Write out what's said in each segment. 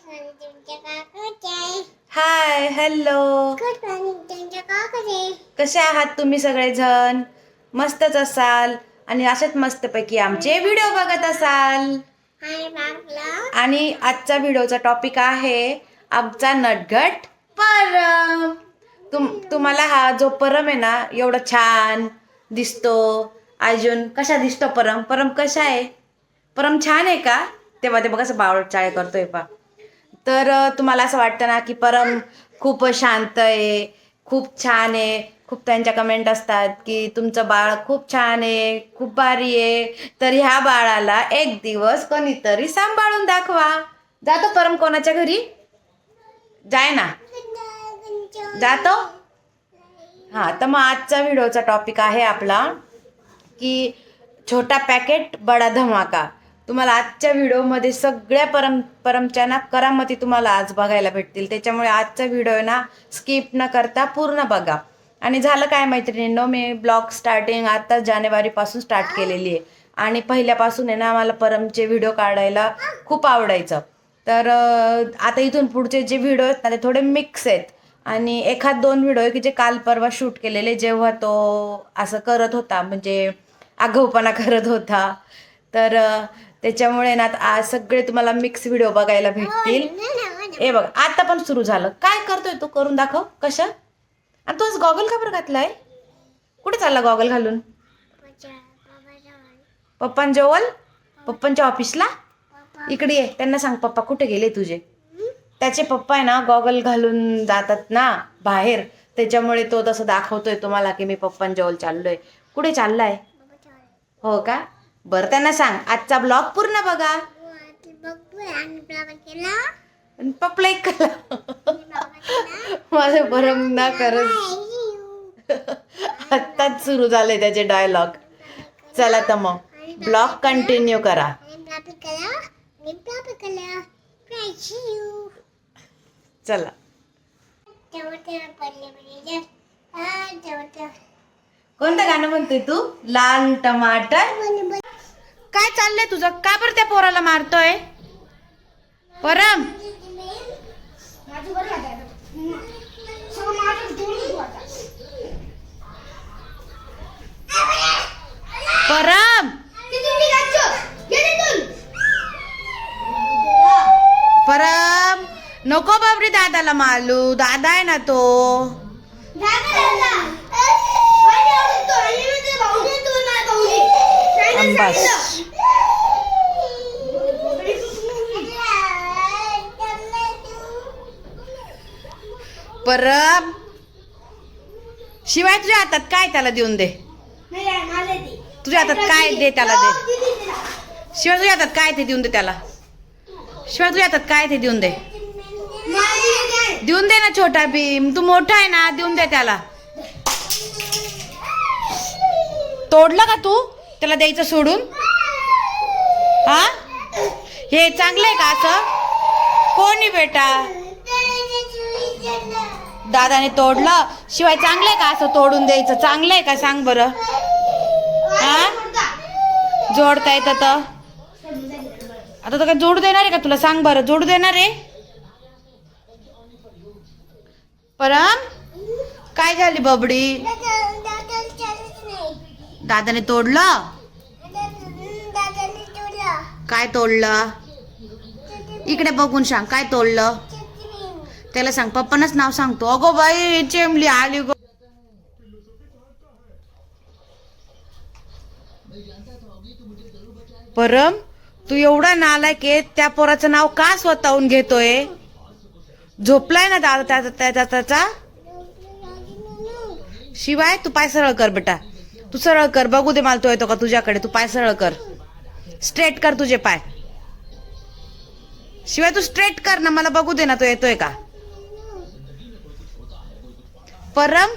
Morning तुमच्या काकाचे hi hello good morning तुमच्या काकाचे कसे आहात तुम्ही सगळेजण? मस्तच असाल आणि अशाच मस्तपैकी आमचे व्हिडिओ बघत असाल. आणि आणि आजचा व्हिडिओचा टॉपिक आहे आमचा नटगट परम तुम तुम्हाला हा जो परम आहे ना एवढा छान दिसतो. अजून कशा दिसतो परम परम कसा आहे? परम छान आहे का? तेव्हा ते बघा असं बावळ चाळे करतोय पा तर तुम्हाला असं वाटतं ना की परम खूप शांत आहे खूप छान आहे. खूप त्यांच्या कमेंट असतात की तुमचं बाळ खूप छान आहे खूप भारी आहे. तर ह्या बाळाला एक दिवस कोणीतरी सांभाळून दाखवा. जातो परम कोणाच्या घरी? जाय ना. जातो हां तर मग आजचा व्हिडिओचा टॉपिक आहे आपला की छोटा पॅकेट बडा धमाका. तुम्हाला आजच्या व्हिडिओमध्ये सगळ्या परम परमच्या ना करामती तुम्हाला आज बघायला भेटतील. त्याच्यामुळे आजचा व्हिडिओ आहे ना स्किप न करता पूर्ण बघा. आणि झालं काय मैत्रिणींनो मी ब्लॉग स्टार्टिंग आत्ताच जानेवारीपासून स्टार्ट केलेली आहे. आणि पहिल्यापासून आहे ना मला परमचे व्हिडिओ काढायला खूप आवडायचं. तर आता इथून पुढचे जे व्हिडिओ आहेत ना ते थोडे मिक्स आहेत. आणि एखाद दोन व्हिडिओ आहे की जे काल परवा शूट केलेले जेव्हा तो असं करत होता म्हणजे आघवपणा करत होता. तर त्याच्यामुळे ना आता आज सगळे तुम्हाला मिक्स व्हिडिओ बघायला भेटतील. ए बघ आता पण सुरू झालं. काय करतोय तू? करून दाखव. कशा? आणि तू आज गॉगल का बरं घातलाय? कुठे चालला गॉगल घालून? पप्पां जवळ? पप्पांच्या ऑफिसला इकडे ये. त्यांना सांग पप्पा कुठे गेले तुझे? त्याचे पप्पा आहे ना गॉगल घालून जातात ना बाहेर. त्याच्यामुळे तो तसं दाखवतोय तुम्हाला की मी पप्पांजवळ चाललोय. कुठे चाललाय? हो का? बरं त्यांना सांग. आजचा ब्लॉग पूर्ण बघा. बघतोय आणि एक माझं बरं ना आत्ताच सुरू झाले त्याचे डायलॉग चला तर मग. ब्लॉग कंटिन्यू करा. आणि चला. कोणतं गाणं म्हणतोय तू? लाल टमाटर. काय चाललंय तुझं? का बरं त्या पोराला मारतोय? परम. परम. परम. नको बाबरी दादाला मालू दादा आहे ना तो. बस परब. शिवाय तुझ्या हातात काय त्याला देऊन दे? तुझ्या हातात काय दे त्याला दे? शिवाय तुझ्या हातात काय ते देऊन दे त्याला? शिवाय तुझ्या हातात काय ते देऊन दे? देऊन दे ना छोटा भीम. तू मोठा आहे ना देऊन दे त्याला. तोडलं का तू? त्याला द्यायचं सोडून? हा? हे चांगलं आहे का असं? कोणी बेटा? दादाने तोडलं. शिवाय चांगलं आहे का असं तोडून द्यायचं? चांगलं आहे का? सांग बरं. हा? जोडता येतं तर. आता तर काय जोडू देणार आहे का तुला? सांग बरं. जोडू देणार आहे? परम काय झाली बबडी? दादाने तोडलं? काय तोडलं? इकडे बघून सांग काय तोडलं? त्याला सांग पप्पानच नाव सांगतो. अगो बाई चेमली आली गो. परम तू एवढा नालायक आहे त्या पोराचं नाव का स्वतःहून घेतोय? झोपलाय ना दादा त्याचा त्याचा त्याचा? शिवाय तू पाय सरळ कर बेटा. तू सरळ कर बघू दे मला तो येतो का तुझ्याकडे तू पाय सरळ कर. स्ट्रेट कर तुझे पाय. शिवाय तू स्ट्रेट कर ना मला बघू दे ना तो येतोय का? परम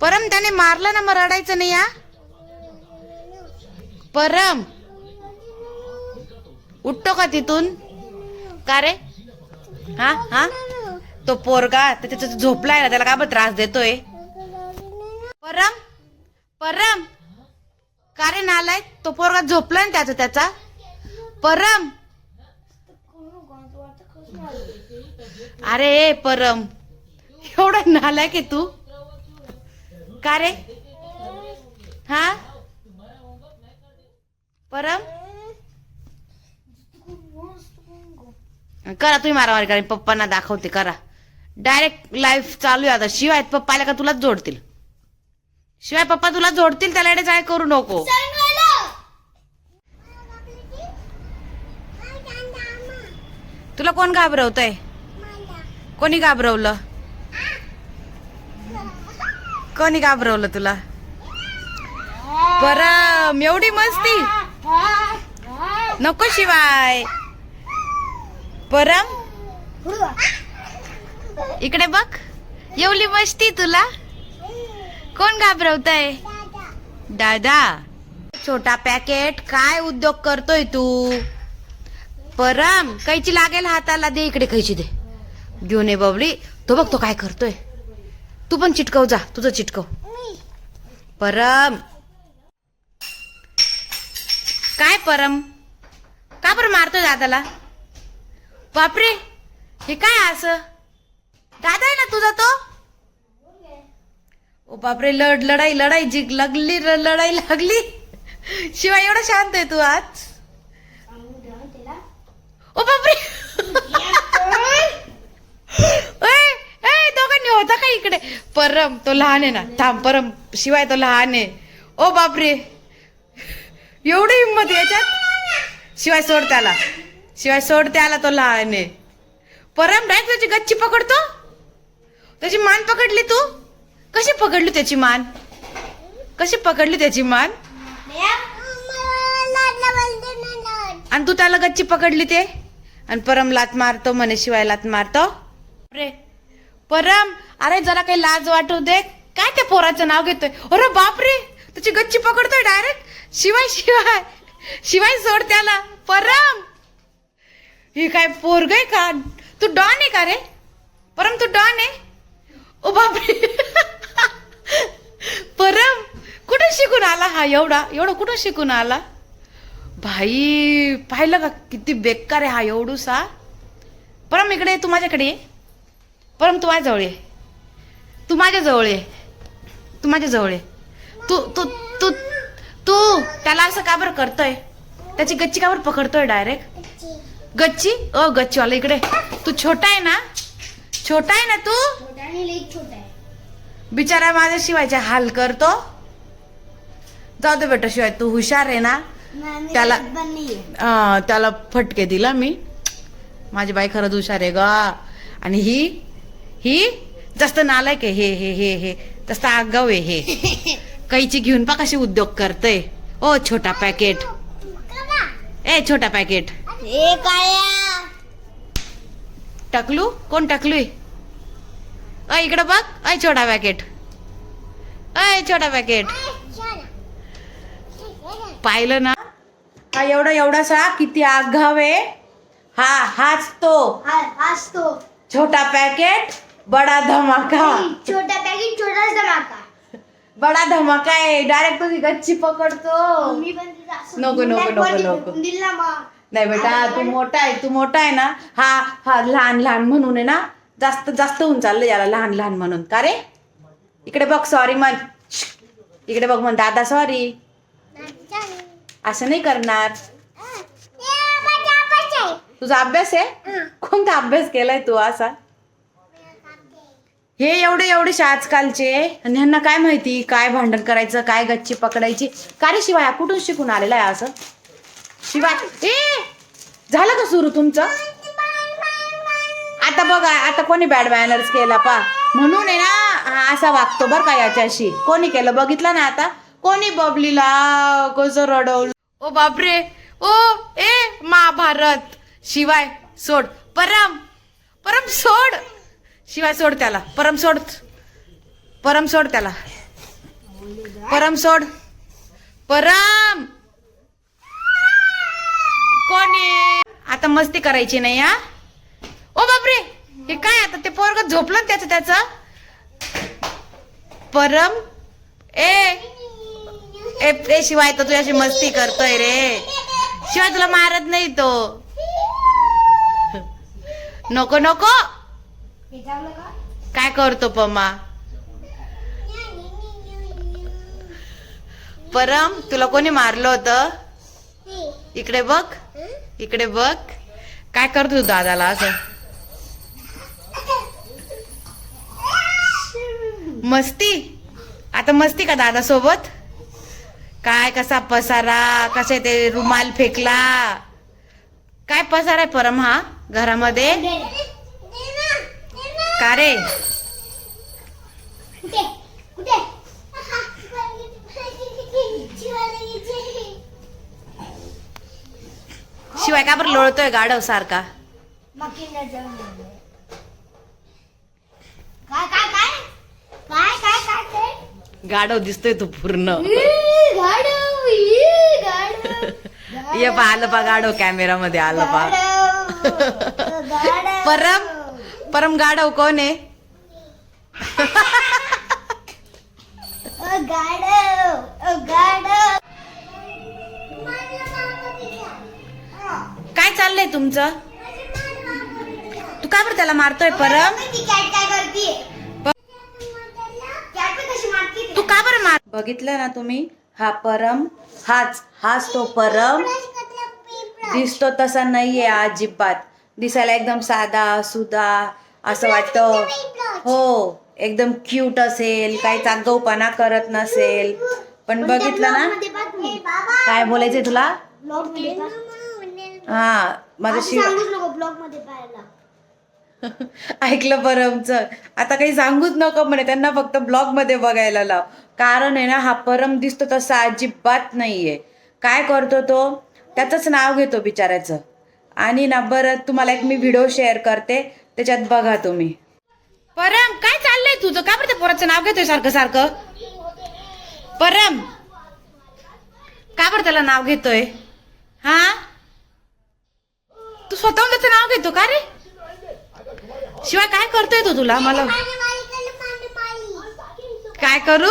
परम त्याने मारलं ना मग रडायचं नाही या परम उठतो का तिथून? का रे? हा हा? तो पोरगा तर त्याचा झोपलाय ना त्याला का बरं त्रास देतोय? परम परम का रे नालाय तो पोरगा झोपलाय ना त्याचा त्याचा. परम. अरे परम. एवढा नालायक आहे तू. का रे? हा? परम? करा तुम्ही मारामारी करा पप्पांना दाखवते करा. डायरेक्ट लाईफ चालू आहे आता. शिवाय पप्पा आल्या का तुलाच जोडतील. शिवाय पप्पा तुला जोडतील त्याला काय करू नको. तुला कोण घाबरवतय? कोणी घाबरवलं? कोणी घाबरवलं तुला? परम एवढी मस्ती. नको शिवाय. परम इकडे बघ. एवढी मस्ती तुला? कोण घाबरवतय? दादा. छोटा पॅकेट काय उद्योग करतोय तू? परम कैची लागेल हाताला? दे इकडे कैची दे. घेऊन ये बबली. तो बघ तो काय करतोय. तू पण चिटकव जा. तुझं चिटकव. परम. काय परम? का बरं मारतोय दादाला? बापरे हे काय असं? दादा आहे ना तुझा तो? ओ बापरे लढ लढाई लढाई जिग लागली र- लढाई लागली. शिवाय एवढा शांत आहे तू आज. ओ बापरे. दोघांनी होता का इकडे? परम तो लहान आहे ना. थांब परम शिवाय तो लहान आहे. ओ बापरे. एवढी हिंमत याच्यात. शिवाय सोड त्याला. शिवाय सोड त्याला तो लहान आहे. परम डायरेक्ट तुझी गच्ची पकडतो? त्याची मान पकडली तू? कशी पकडली त्याची मान? कशी पकडली त्याची मान? आणि तू त्याला गच्ची पकडली ते? आणि परम लात मारतो म्हणे शिवाय लात मारतो. रे. परम अरे जरा काही लाज वाटू दे. काय त्या पोराचं नाव घेतोय? अरे बापरे त्याची गच्ची पकडतोय डायरेक्ट शिवाय शिवाय. शिवाय सोड त्याला. परम. हे काय पोरग आहे का? तू डॉन आहे का रे? परम तू डॉन आहे? ओ बापरे. परम कुठं शिकून आला हा एवढा? एवढा कुठं शिकून आला? भाई पाहिलं का किती बेकार आहे हा एवढूसा? परम इकडे तू माझ्याकडे ये. परम तू माझ्याजवळ ये. तू माझ्याजवळ ये. तू माझ्याजवळ ये. तू तू तू तू त्याला असं का बरं करतोय? त्याची गच्ची का बरं पकडतोय डायरेक्ट गच्ची? ओ गच्चीवाला इकडे. तू छोटा आहे ना? छोटा आहे ना तू? बिचारा माझ्या शिवायचे हाल करतो. जाऊ दे बेटा शिवाय तू हुशार आहे ना. त्याला अं, त्याला फटके दिला मी. माझी बाई खरंच हुशार आहे ग. आणि ही ही जास्त नालायक आहे हे हे हे हे. जास्त आगाव आहे हे. कैची घेऊन पा कशी उद्योग करते ओ छोटा पॅकेट. ए छोटा पॅकेट. टकलू? कोण टकलू अय इकडं बघ. अय छोटा पॅकेट अय छोटा पॅकेट पाहिलं ना? हा एवढा एवढासा किती आहे. हा हाच तो. छोटा पॅकेट बडा धमाका. छोटा पॅकेट छोटाच धमाका. बडा धमाका आहे. डायरेक्ट तुझी गच्ची पकडतो. नको, नको, नको, नको. नाही बेटा तू मोठा आहे तू मोठा आहे ना. हा हा लहान लहान म्हणून आहे ना. जास्त जास्त होऊन चाललं याला लहान लहान म्हणून. का रे? इकडे बघ सॉरी म्हण. इकडे बघ म्हण दादा सॉरी असं नाही करणार. तुझा अभ्यास आहे? कोणता अभ्यास केलाय तू असा? हे एवढे एवढेशे आजकालचे आणि ह्यांना काय माहिती काय भांडण करायचं काय गच्ची पकडायची? का रे शिवाय? कुठून शिकून आलेला आहे असं? शिवाय ए झालं का सुरू तुमचं? आता बघा आता कोणी बॅड मॅनर्स केला पा. म्हणून आहे ना हा असा वागतो बर का याच्याशी. कोणी केलं? बघितलं ना आता? कोणी बबलीला कसं रडवलं? ओ बापरे. ओ ए महाभारत. शिवाय सोड. परम. परम सोड. शिवाय सोड त्याला. परम सोड. परम सोड त्याला. परम सोड. परम. कोणी? आता मस्ती करायची नाही हा? बापरे! हे काय आता ते पोरग झोपलं त्याच त्याच? परम? ए! ए ए शिवाय तर तुझ्याशी मस्ती करतोय रे. शिवाय तुला मारत नाही तो. नको नको. काय करतो पमा परम तुला कोणी मारलं होतं? इकडे बघ. इकडे बघ. काय करतो तू दादाला असं? मस्ती? आता मस्ती का दादा सोबत काय कसा पसारा? कसे ते रुमाल फेकला? काय पसाराय आहे परम हा घरामध्ये? का रे? शिवाय का बरं लोळतोय गाढव सारखा काय काय काय काय काय काय ते गाढव दिसतोय तू पूर्ण गाडव. ये पा आलं पा गाढव कॅमेरामध्ये आलं पा. परम परम गाढव कोण आहे. काय चाललंय तुमचं तू का बरं त्याला मारतोय परम बघितलं ना तुम्ही? हा परम हाच हाच तो परम. दिसतो तसा नाहीये अजिबात. दिसायला एकदम साधा सुधा असं वाटतं. हो एकदम क्यूट असेल काही चागवपणा करत नसेल. पण बघितलं ना? नाही. काय बोलायचंय तुला. हा माझं शिव ऐकलं बरं आमचं. ऐकलं आता काही सांगूच नको म्हणे त्यांना फक्त ब्लॉगमध्ये बघायला लाव. कारण आहे ना हा परम दिसतो तसा अजिबात नाहीये. काय करतो तो? त्याचंच नाव घेतो बिचाऱ्याचं. आणि ना बरं तुम्हाला एक मी व्हिडिओ शेअर करते. त्याच्यात बघा तुम्ही. परम काय चाललंय तुझं? का बरं त्या पोराचं नाव घेतोय सारखं सारखं? परम का बरं त्याला नाव घेतोय? हा? तू स्वतःहून त्याचं नाव घेतो का रे? शिवाय काय करतोय तो तुला? मला काय करू?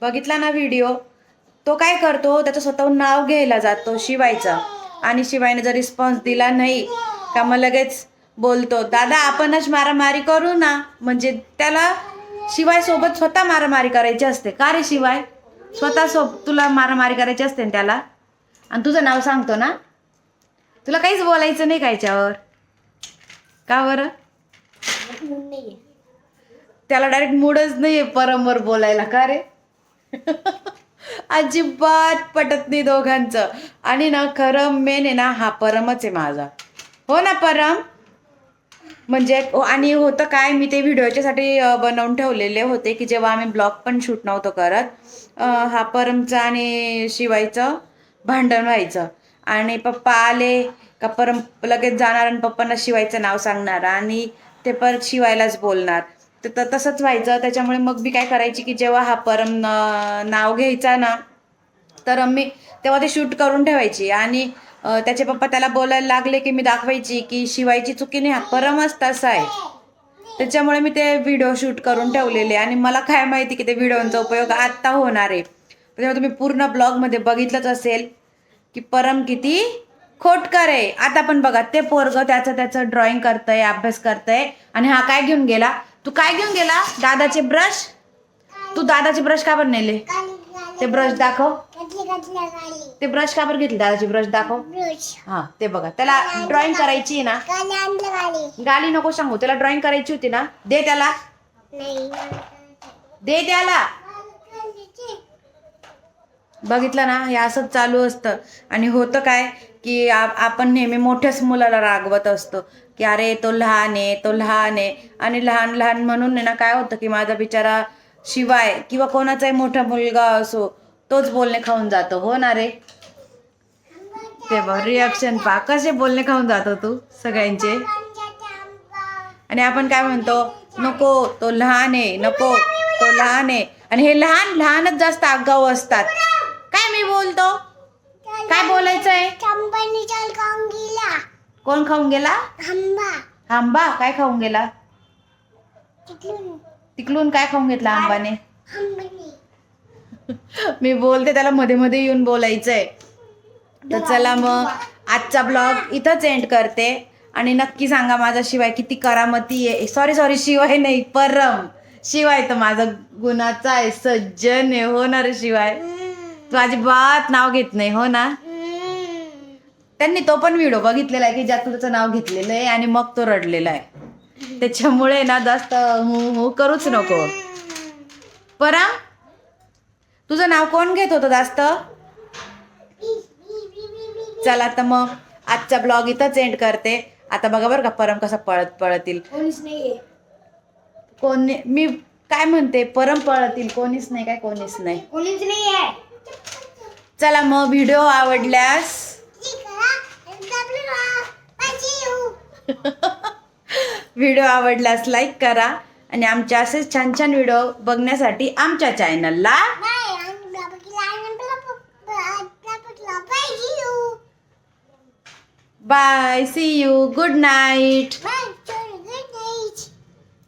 बघितला ना व्हिडिओ तो काय करतो? त्याचं स्वतःहून नाव घ्यायला जातो शिवायचा. आणि शिवायने जर रिस्पॉन्स दिला नाही का मग लगेच बोलतो दादा आपणच मारामारी करू ना. म्हणजे त्याला शिवाय सोबत स्वतः मारामारी करायची असते. का रे शिवाय? स्वतः सोब तुला मारामारी करायची असते ना त्याला? आणि तुझं नाव सांगतो ना? तुला काहीच बोलायचं नाही का याच्यावर? का बरं? त्याला डायरेक्ट मूडच नाही आहे परमवर बोलायला का रे? अजिबात पटत नाही दोघांचं. आणि ना खरं मेन आहे ना हा परमच आहे माझा. हो ना परम? म्हणजे हो, आणि होतं काय मी ते व्हिडिओच्यासाठी बनवून ठेवलेले होते की जेव्हा आम्ही ब्लॉग पण शूट नव्हतो करत हा परमचं आणि शिवायचं भांडण व्हायचं. आणि पप्पा आले का परम लगेच जाणार आणि पप्पांना शिवायचं नाव सांगणार आणि ते परत शिवायलाच बोलणार. तर तसंच व्हायचं. त्याच्यामुळे मग मी काय करायची की जेव्हा हा परम नाव घ्यायचा ना तर मी तेव्हा ते शूट करून ठेवायची आणि त्याचे पप्पा त्याला बोलायला लागले की मी दाखवायची की शिवायची चुकी नाही हा परमच तसा आहे. त्याच्यामुळे मी ते व्हिडिओ शूट करून ठेवलेले आणि मला काय माहिती की ते व्हिडिओचा उपयोग आत्ता होणार आहे. त्याच्यामुळे तुम्ही पूर्ण ब्लॉगमध्ये बघितलंच असेल की परम किती खोटकर आहे. आता पण बघा ते पोरग त्याचं त्याचं ड्रॉइंग करतंय अभ्यास करतंय आणि हा काय घेऊन गेला? तू काय घेऊन गेला? दादाचे ब्रश तू दादाचे ब्रश का पण नेले? ते ब्रश दाखव. ते ब्रश का बरं घेतले? दादाचे ब्रश दाखव. हा ते बघा. त्याला ड्रॉइंग करायची आहे ना. गाली नको सांगू. त्याला ड्रॉइंग करायची होती ना. दे त्याला. दे त्याला. बघितलं ना? हे असंच चालू असतं. आणि होतं काय? की आपण नेहमी मोठ्याच मुलाला रागवत असतो. की अरे तो लहान आहे तो लहान आहे. आणि लहान लहान म्हणून ना काय होतं की माझा बिचारा शिवाय किंवा कोणाचाही मोठा मुलगा असो तोच बोलणे खाऊन जातो. हो ना रे? ते बघ रिॲक्शन पा कसे बोलणे खाऊन जातो तू सगळ्यांचे? आणि आपण काय म्हणतो? नको तो लहान आहे. नको तो लहान आहे. आणि हे लहान लहानच जास्त आगाऊ असतात. काय मी बोलतो? काय खाऊन गेला कोण खाऊन गेला? आंबा. आंबा? काय खाऊन गेला? तिकडून काय खाऊन घेतला आंबाने? आंबानी. मी बोलते त्याला मध्ये मध्ये येऊन बोलायचंय. तर चला मग आजचा ब्लॉग इथंच एंड करते. आणि नक्की सांगा माझा शिवाय किती करामती आहे. सॉरी सॉरी शिवाय नाही परम. शिवाय तर माझा गुणाचा आहे सज्जन आहे हो ना रे शिवाय तू अजिबात नाव घेत नाही हो ना? त्यांनी तो पण व्हिडिओ बघितलेला आहे की ज्यात तुझं नाव घेतलेलं आहे आणि मग तो रडलेला आहे. त्याच्यामुळे ना जास्त हू हू करूच नको. परम तुझं नाव कोण घेत होतं जास्त? चला तर मग आजचा ब्लॉग इथंच एंड करते. आता बघा बरं का परम कसा पळत पळतील. कोणी मी काय म्हणते परम पळतील कोणीच नाही काय कोणीच नाही. कोणीच नाहीये. चला मग व्हिडिओ आवडल्यास. व्हिडिओ आवडल्यास लाईक करा आणि आमचे असेच छान छान व्हिडिओ बघण्यासाठी आमच्या चॅनलला bye see you good night.